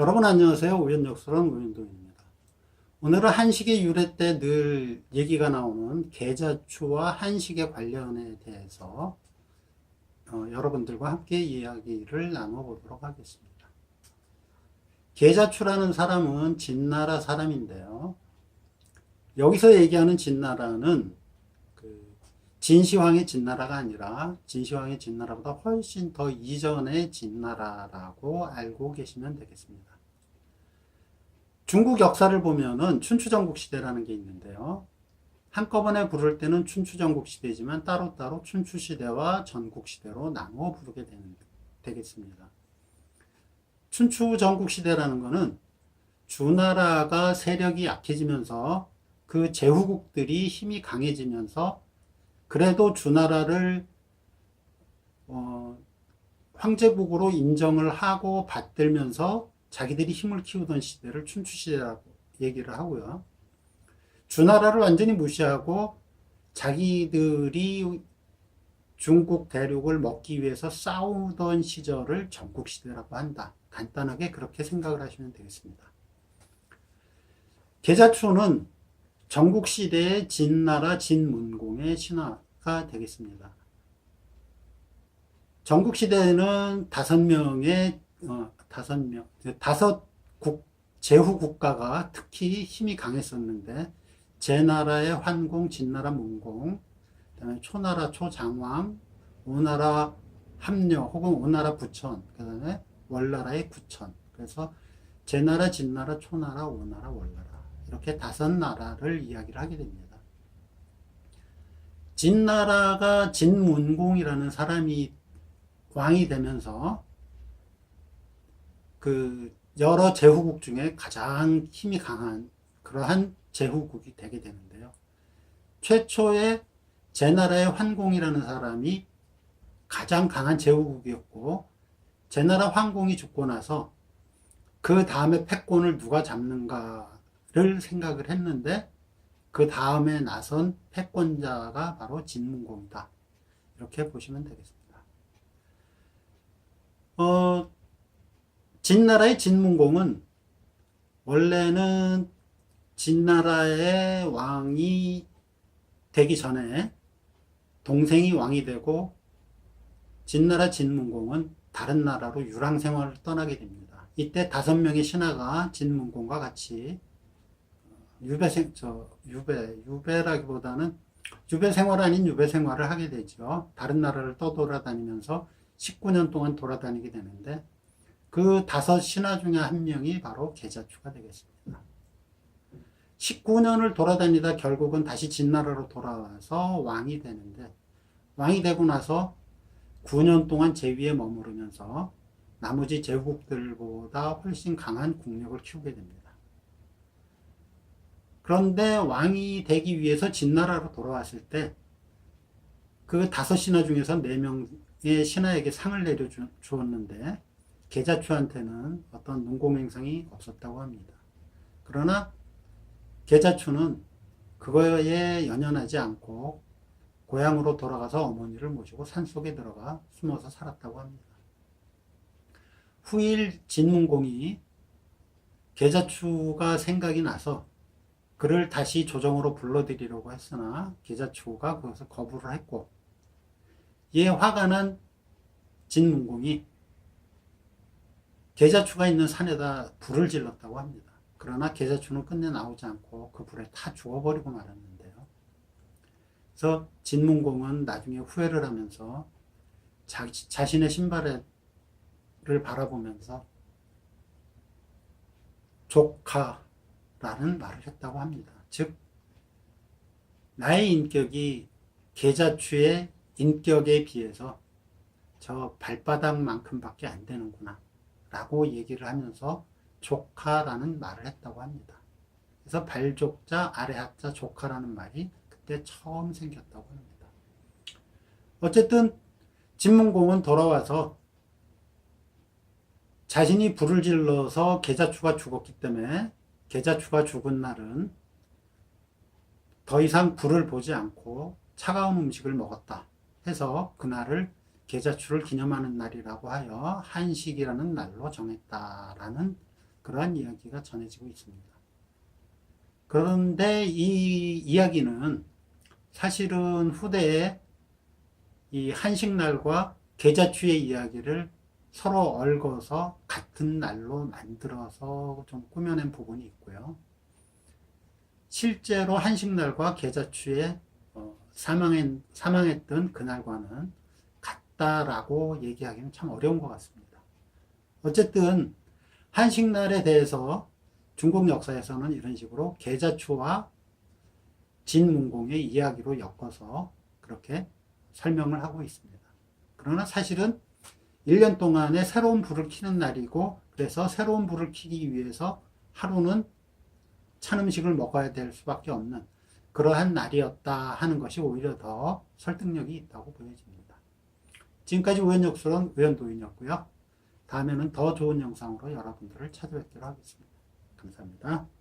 여러분 안녕하세요. 우연역설은 우연동입니다. 오늘은 한식의 유래 때 늘 얘기가 나오는 계자추와 한식의 관련에 대해서 어, 여러분들과 함께 이야기를 나눠보도록 하겠습니다. 계자추라는 사람은 진나라 사람인데요. 여기서 얘기하는 진나라는 그 진시황의 진나라가 아니라 진시황의 진나라보다 훨씬 더 이전의 진나라라고 알고 계시면 되겠습니다. 중국 역사를 보면은 춘추전국 시대라는 게 있는데요. 한꺼번에 부를 때는 춘추전국 시대지만 따로따로 춘추 시대와 전국 시대로 나누어 부르게 되는, 되겠습니다. 춘추전국 시대라는 거는 주나라가 세력이 약해지면서 그 제후국들이 힘이 강해지면서 그래도 주나라를 어, 황제국으로 인정을 하고 받들면서 자기들이 힘을 키우던 시대를 춘추시대라고 얘기를 하고요. 주나라를 완전히 무시하고 자기들이 중국 대륙을 먹기 위해서 싸우던 시절을 전국시대라고 한다. 간단하게 그렇게 생각을 하시면 되겠습니다. 계자추는 전국시대의 진나라 진문공의 신화가 되겠습니다. 전국시대에는 다섯 명의, 어, 다섯 명, 다섯 국, 제후 국가가 특히 힘이 강했었는데, 제나라의 환공, 진나라 문공, 그다음에 초나라 초장왕, 오나라 합려 혹은 오나라 부천, 그다음에 월나라의 구천. 그래서 제나라, 진나라, 초나라, 오나라, 월나라 이렇게 다섯 나라를 이야기를 하게 됩니다. 진나라가 진문공이라는 사람이 왕이 되면서 그 여러 제후국 중에 가장 힘이 강한 그러한 제후국이 되게 되는데요. 최초의 제나라의 환공이라는 사람이 가장 강한 제후국이었고 제나라 환공이 죽고 나서 그 다음에 패권을 누가 잡는가 를 생각을 했는데 그 다음에 나선 패권자가 바로 진문공이다. 이렇게 보시면 되겠습니다. 어, 진나라의 진문공은 원래는 진나라의 왕이 되기 전에 동생이 왕이 되고 진나라 진문공은 다른 나라로 유랑 생활을 떠나게 됩니다. 이때 다섯 명의 신하가 진문공과 같이 유배 생, 저, 유배, 유배라기보다는 유배 생활 아닌 유배 생활을 하게 되죠. 다른 나라를 떠돌아다니면서 19년 동안 돌아다니게 되는데 그 다섯 신하 중에 한 명이 바로 계자추가 되겠습니다. 19년을 돌아다니다 결국은 다시 진나라로 돌아와서 왕이 되는데 왕이 되고 나서 9년 동안 제위에 머무르면서 나머지 제국들보다 훨씬 강한 국력을 키우게 됩니다. 그런데 왕이 되기 위해서 진나라로 돌아왔을 때 그 다섯 신하 중에서 네 명의 신하에게 상을 내려 주었는데 계자추한테는 어떤 농공행상이 없었다고 합니다. 그러나 계자추는 그거에 연연하지 않고 고향으로 돌아가서 어머니를 모시고 산속에 들어가 숨어서 살았다고 합니다. 후일 진문공이 계자추가 생각이 나서 그를 다시 조정으로 불러들이려고 했으나 계자추가 그것을 거부를 했고 이에 화가 난 진문공이 계자추가 있는 산에다 불을 질렀다고 합니다. 그러나 계자추는 끝내 나오지 않고 그 불에 타 죽어버리고 말았는데요. 그래서 진문공은 나중에 후회를 하면서 자, 자신의 신발을 바라보면서 조카 라는 말을 했다고 합니다. 즉, 나의 인격이 계자추의 인격에 비해서 저 발바닥만큼밖에 안 되는구나. 라고 얘기를 하면서 조카라는 말을 했다고 합니다. 그래서 발족자, 아래하자, 조카라는 말이 그때 처음 생겼다고 합니다. 어쨌든 진문공은 돌아와서 자신이 불을 질러서 계자추가 죽었기 때문에 계자추가 죽은 날은 더 이상 불을 보지 않고 차가운 음식을 먹었다 해서 그날을 계자추를 기념하는 날이라고 하여 한식이라는 날로 정했다라는 그러한 이야기가 전해지고 있습니다. 그런데 이 이야기는 사실은 후대에 이 한식날과 계자추의 이야기를 서로 얽어서 같은 날로 만들어서 좀 꾸며낸 부분이 있고요. 실제로 한식날과 계자추의 어, 사망했, 사망했던 그날과는 같다라고 얘기하기는 참 어려운 것 같습니다. 어쨌든 한식날에 대해서 중국 역사에서는 이런 식으로 계자추와 진문공의 이야기로 엮어서 그렇게 설명을 하고 있습니다. 그러나 사실은 1년 동안에 새로운 불을 켜는 날이고 그래서 새로운 불을 켜기 위해서 하루는 찬 음식을 먹어야 될 수밖에 없는 그러한 날이었다 하는 것이 오히려 더 설득력이 있다고 보여집니다. 지금까지 우연역설은 우연도인이었고요. 다음에는 더 좋은 영상으로 여러분들을 찾아뵙도록 하겠습니다. 감사합니다.